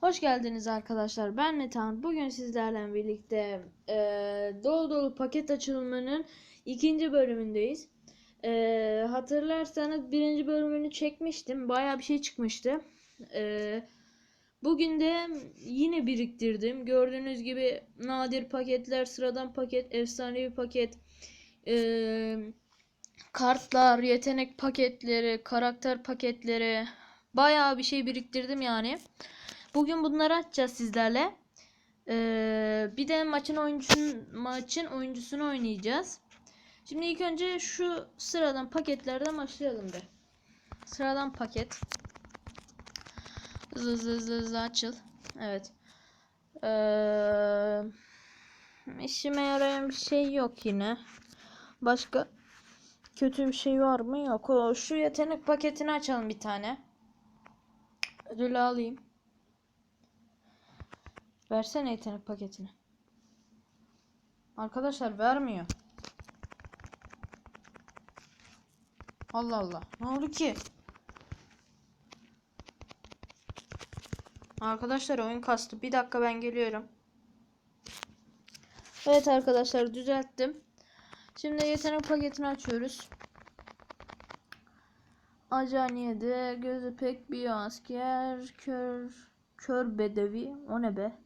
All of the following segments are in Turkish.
Hoş geldiniz arkadaşlar. Ben Metan. Bugün sizlerle birlikte eee dolu dolu paket açılımının ikinci bölümündeyiz. Eee, hatırlarsanız birinci bölümünü çekmiştim. Baya bir şey çıkmıştı. Eee, bugün de yine biriktirdim. Gördüğünüz gibi nadir paketler, sıradan paket, efsanevi paket, eee, kartlar, yetenek paketleri, karakter paketleri, bayağı bir şey biriktirdim yani. Bugün bunları açacağız sizlerle. Ee, bir de maçın oyuncusun maçın oyuncusunu oynayacağız. Şimdi ilk önce şu sıradan paketlerden başlayalım be. Sıradan paket. Hızlı hızlı hızlı, hızlı açıl. Evet. Ee, işime yarayan bir şey yok yine. Başka kötü bir şey var mı? Yok. O, şu yetenek paketini açalım bir tane. Ödülü alayım. Versene yetenek paketini. Arkadaşlar vermiyor. Allah Allah. Ne oldu ki? Arkadaşlar oyun kastı. Bir dakika ben geliyorum. Evet arkadaşlar düzelttim. Şimdi yetenek paketini açıyoruz. Acaniye'de gözü pek bir asker kör kör bedevi o ne be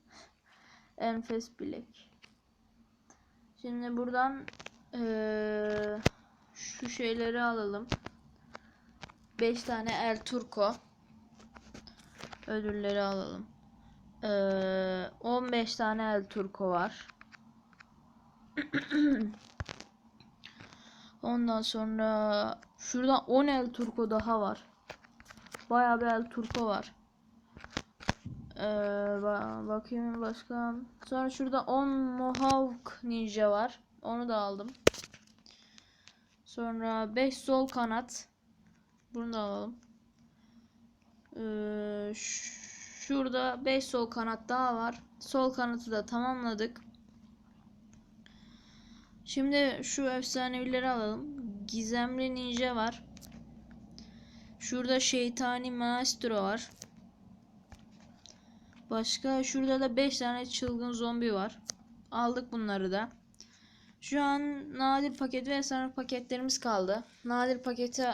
enfes bilek şimdi buradan eee, şu şeyleri alalım 5 tane el turco ödülleri alalım Eee, 15 tane el turco var Ondan sonra şurada 10 el turco daha var. Bayağı bir el turco var. Ee, ba- bakayım başka. Sonra şurada 10 Mohawk ninja var. Onu da aldım. Sonra 5 sol kanat. Bunu da alalım. Ee, şurada 5 sol kanat daha var. Sol kanatı da tamamladık. Şimdi şu efsanevileri alalım. Gizemli ninja var. Şurada şeytani maestro var. Başka şurada da 5 tane çılgın zombi var. Aldık bunları da. Şu an nadir paket ve efsane paketlerimiz kaldı. Nadir paketi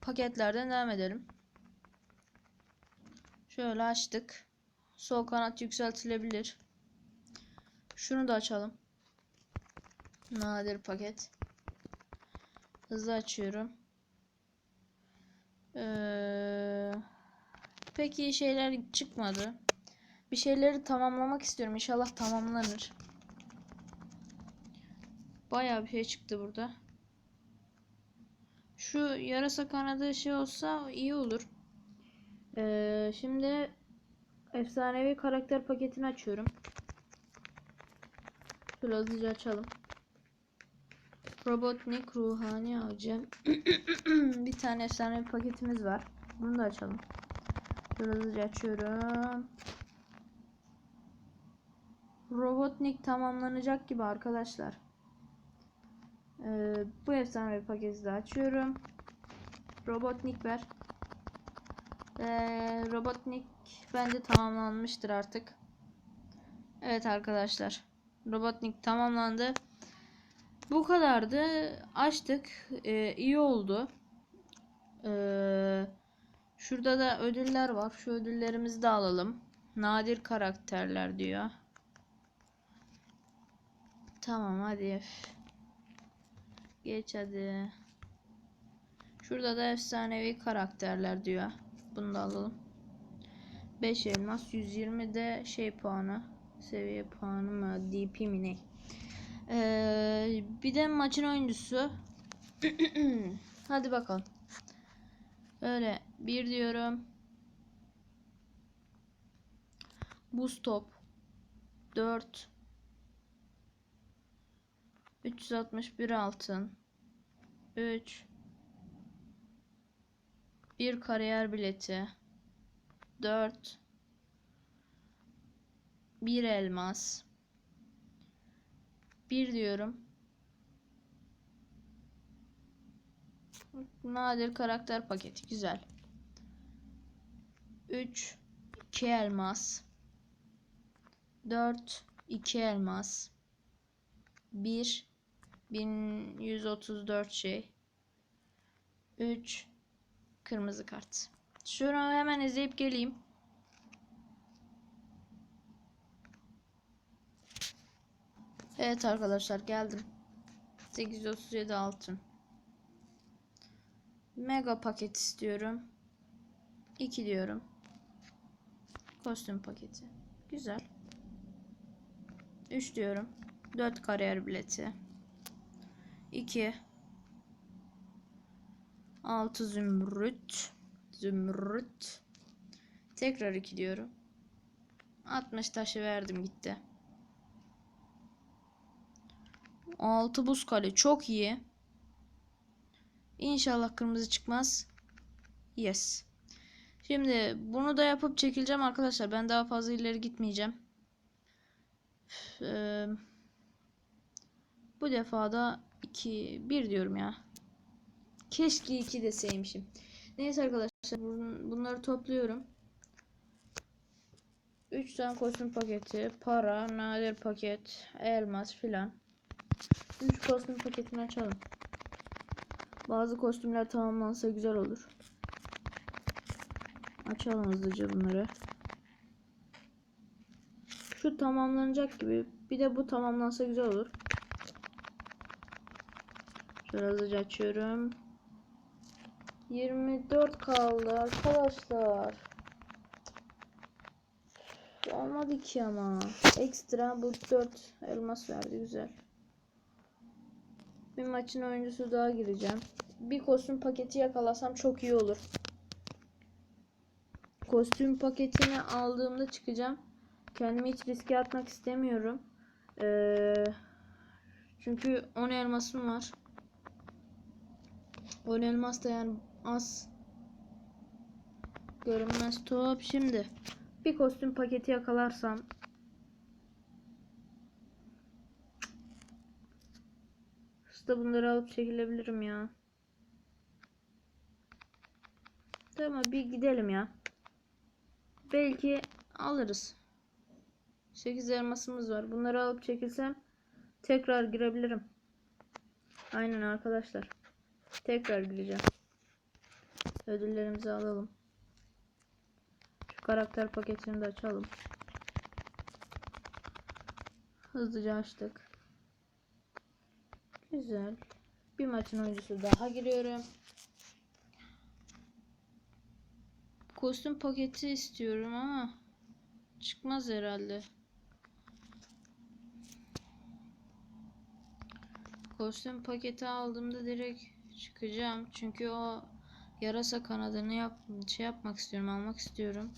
paketlerden devam edelim. Şöyle açtık. Sol kanat yükseltilebilir. Şunu da açalım. Nadir paket. Hızlı açıyorum. Ee, pek iyi şeyler çıkmadı. Bir şeyleri tamamlamak istiyorum. İnşallah tamamlanır. Bayağı bir şey çıktı burada. Şu yarasa kanadı şey olsa iyi olur. Ee, şimdi efsanevi karakter paketini açıyorum. Şöyle hızlıca açalım. Robotnik ruhani avcı. bir tane efsane bir paketimiz var. Bunu da açalım. Şöyle hızlıca açıyorum. Robotnik tamamlanacak gibi arkadaşlar. Ee, bu efsane bir paketi de açıyorum. Robotnik ver. Ee, Robotnik bence tamamlanmıştır artık. Evet arkadaşlar. Robotnik tamamlandı. Bu kadardı. Açtık. Ee, iyi oldu. Ee, şurada da ödüller var. Şu ödüllerimizi de alalım. Nadir karakterler diyor. Tamam hadi. Geç hadi. Şurada da efsanevi karakterler diyor. Bunu da alalım. 5 elmas 120 de şey puanı. Seviye puanı mı? DP mi ne? Ee, bir de maçın oyuncusu. Hadi bakalım. Öyle bir diyorum. Buz top 4 361 altın. 3 bir kariyer bileti. 4 bir elmas. Bir diyorum. Nadir karakter paketi güzel. 3 2 elmas. 4 2 elmas. 1 1134 şey 3 kırmızı kart. Şunu hemen izleyip geleyim. Evet arkadaşlar geldim. 837 altın. Mega paket istiyorum. 2 diyorum. Kostüm paketi. Güzel. 3 diyorum. 4 kariyer bileti. 2 6 zümrüt. Zümrüt. Tekrar 2 diyorum. 60 taşı verdim gitti. 6 buz kale çok iyi. İnşallah kırmızı çıkmaz. Yes. Şimdi bunu da yapıp çekileceğim arkadaşlar. Ben daha fazla ileri gitmeyeceğim. Eee, bu defa da 2 1 diyorum ya. Keşke 2 deseymişim. Neyse arkadaşlar bun- bunları topluyorum. 3 tane kostüm paketi, para, nadir paket, elmas filan. 3 kostüm paketini açalım. Bazı kostümler tamamlansa güzel olur. Açalım hızlıca bunları. Şu tamamlanacak gibi. Bir de bu tamamlansa güzel olur. Şöyle hızlıca açıyorum. 24 kaldı arkadaşlar. Olmadı ki ama. Ekstra bu 4 elmas verdi güzel. Bir maçın oyuncusu daha gireceğim. Bir kostüm paketi yakalasam çok iyi olur. Kostüm paketini aldığımda çıkacağım. Kendimi hiç riske atmak istemiyorum. Ee, çünkü 10 elmasım var. 10 elmas da yani az. Görünmez top şimdi. Bir kostüm paketi yakalarsam Usta bunları alıp çekilebilirim ya. Tamam bir gidelim ya. Belki alırız. 8 elmasımız var. Bunları alıp çekilsem tekrar girebilirim. Aynen arkadaşlar. Tekrar gireceğim. Ödüllerimizi alalım. Şu karakter paketini de açalım. Hızlıca açtık. Güzel. Bir maçın oyuncusu daha giriyorum. Kostüm paketi istiyorum ama çıkmaz herhalde. Kostüm paketi aldığımda direkt çıkacağım. Çünkü o yarasa kanadını yap şey yapmak istiyorum, almak istiyorum.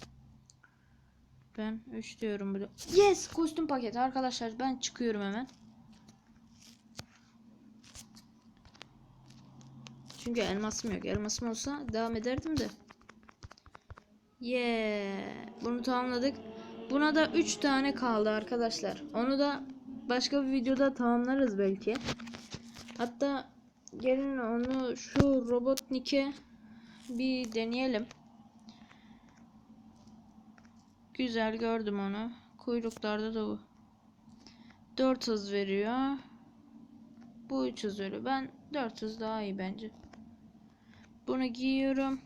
Ben 3 diyorum burada. Yes, kostüm paketi arkadaşlar. Ben çıkıyorum hemen. Çünkü elmasım yok. Elmasım olsa devam ederdim de. Yeah. Bunu tamamladık. Buna da 3 tane kaldı arkadaşlar. Onu da başka bir videoda tamamlarız belki. Hatta gelin onu şu Robotnik'e bir deneyelim. Güzel gördüm onu. Kuyruklarda da bu. 4 hız veriyor. Bu 3 hız veriyor. Ben 4 hız daha iyi bence. Bunu giyiyorum.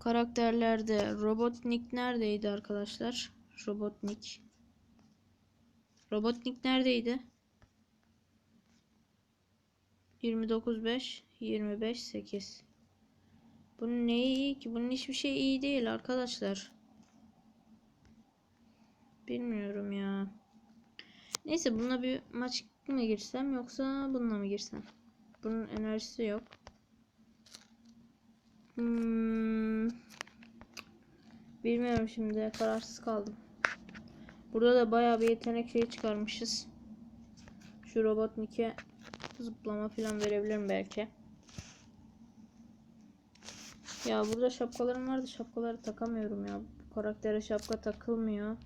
Karakterlerde Robotnik neredeydi arkadaşlar? Robotnik. Robotnik neredeydi? 29.5 25.8 Bunun neyi iyi ki? Bunun hiçbir şey iyi değil arkadaşlar. Bilmiyorum ya. Neyse bununla bir maç mı girsem yoksa bununla mı girsem? Bunun enerjisi yok. Hmm. Bilmiyorum şimdi kararsız kaldım. Burada da bayağı bir yetenek şeyi çıkarmışız. Şu Robotnik'e zıplama falan verebilirim belki. Ya burada şapkalarım vardı. Şapkaları takamıyorum ya. Bu karaktere şapka takılmıyor.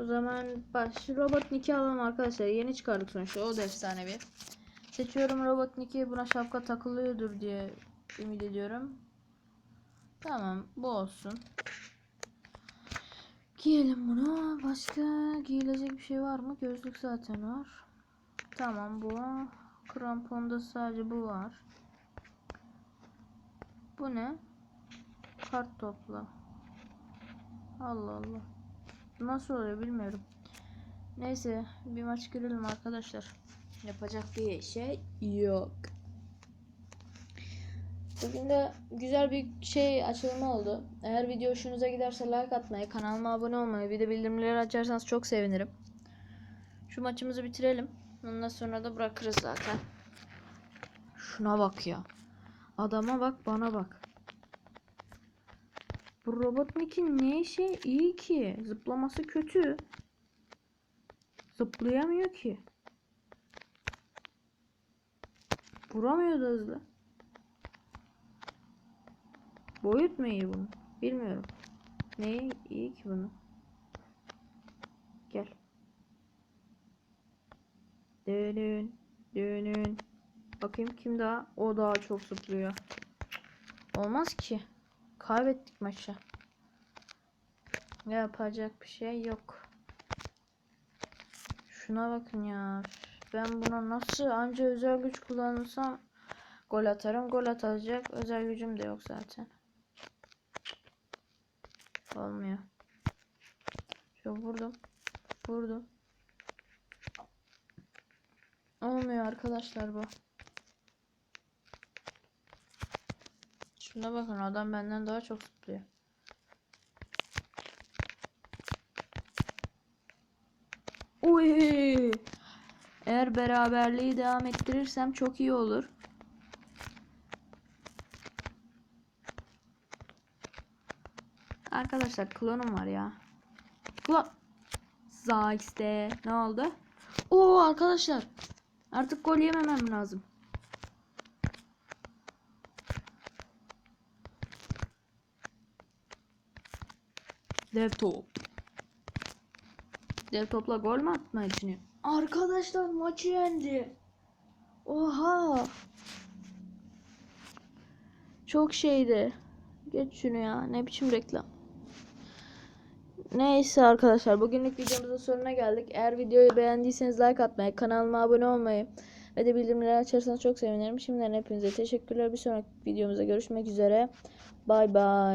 O zaman baş Robotnik'i alalım arkadaşlar. Yeni çıkardık sonuçta. O da efsanevi. Seçiyorum Robotnik'i. Buna şapka takılıyordur diye ümit ediyorum. Tamam bu olsun. Giyelim bunu. Başka giyilecek bir şey var mı? Gözlük zaten var. Tamam bu. Kramponda sadece bu var. Bu ne? Kart topla. Allah Allah. Nasıl oluyor bilmiyorum. Neyse bir maç girelim arkadaşlar. Yapacak bir şey yok. Bugün de güzel bir şey açılımı oldu. Eğer video hoşunuza giderse like atmayı, kanalıma abone olmayı, bir de bildirimleri açarsanız çok sevinirim. Şu maçımızı bitirelim. Ondan sonra da bırakırız zaten. Şuna bak ya. Adama bak, bana bak. Bu Robotnik'in ne işi iyi ki? Zıplaması kötü. Zıplayamıyor ki. Vuramıyor da hızlı. Boyut mu iyi bunun? Bilmiyorum. Neyi iyi ki bunun? Dönün. Dönün. Bakayım kim daha? O daha çok zıplıyor. Olmaz ki. Kaybettik maçı. Yapacak bir şey yok. Şuna bakın ya. Ben buna nasıl anca özel güç kullanırsam gol atarım. Gol atacak özel gücüm de yok zaten. Olmuyor. Şu vurdum. Vurdum. Olmuyor arkadaşlar bu. Şuna bakın adam benden daha çok zıplıyor. Uy! Eğer beraberliği devam ettirirsem çok iyi olur. Arkadaşlar klonum var ya. Klon. Zayste. Ne oldu? Oo arkadaşlar. Artık gol yememem lazım. Dev top. Dev topla gol mü atmayı düşünüyor? Arkadaşlar maçı yendi. Oha. Çok şeydi. Geç şunu ya. Ne biçim reklam. Neyse arkadaşlar bugünlük videomuzun sonuna geldik. Eğer videoyu beğendiyseniz like atmayı, kanalıma abone olmayı ve de bildirimleri açarsanız çok sevinirim. Şimdiden hepinize teşekkürler. Bir sonraki videomuzda görüşmek üzere. Bay bay.